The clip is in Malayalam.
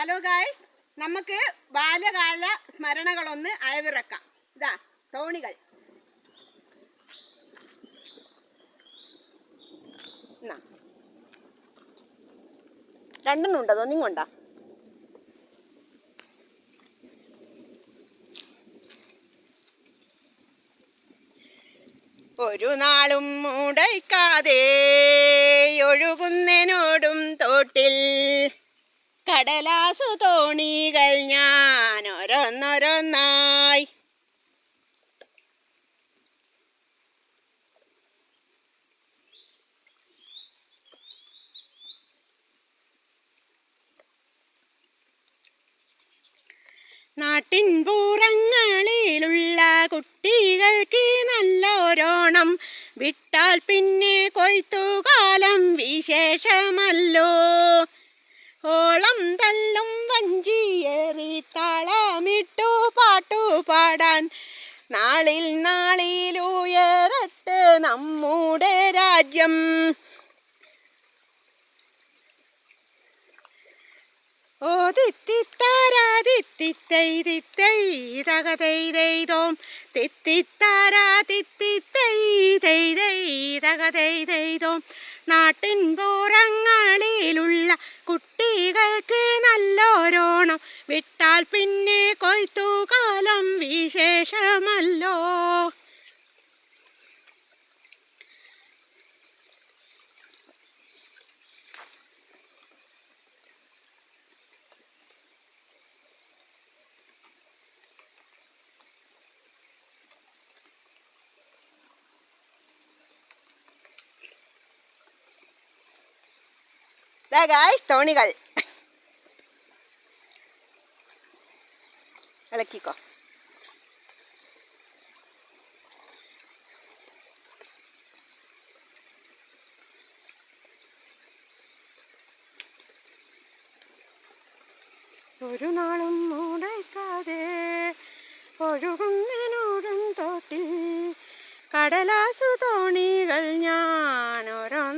ഹലോ ഗായ്സ് നമുക്ക് ബാല്യകാല സ്മരണകളൊന്ന് അയവിറക്കാം. ഇതാ തോണികൾ. രണ്ടെണ്ണം ഉണ്ടോ. ഒന്നും കൊണ്ടാ. ഒരു നാളും മുടയ്ക്കാതെ ഒഴുകുന്നതിനോടും തോട്ടിൽ കടലാസു തോണികൾ ഞാൻ ഒരൊന്നൊരൊന്നായി നാട്ടിൻ പൂറങ്ങളിലുള്ള കുട്ടികൾക്ക് നല്ലോരോണം വിട്ടാൽ പിന്നെ കൊയ്ത്തുകാലം വിശേഷമല്ലോ. ഓളം തള്ളും വഞ്ചിയേറി താളമിട്ടു പാട്ടു പാടാൻ. നാളിൽ നാളിലുയരത്ത് നമ്മുടെ രാജ്യം. ഓ തിത്തിത്താരാ തിത്തിത്തൈ തിത്തൈ തകതൈ തൈതോം തിത്തിത്താരാ തിത്തിത്തൈ തൈ തൈ തകതൈ തൈതോം നാട്ടിൻ പുറങ്ങളിലുള്ള കുട്ടികൾക്ക് നല്ലോരോണം വിട്ടാൽ പിന്നെ കൊയ്ത്തുകാലം വിശേഷമല്ലോ. ഗായ്സ് തോണികൾ ഇളക്കിക്കോ ഒരു നാളും മുടക്കാതെ ഒഴുകുന്നതിനോടും തോട്ടി കടലാസു തോണികൾ ഞാൻ ഓരോന്നോരോന്നായി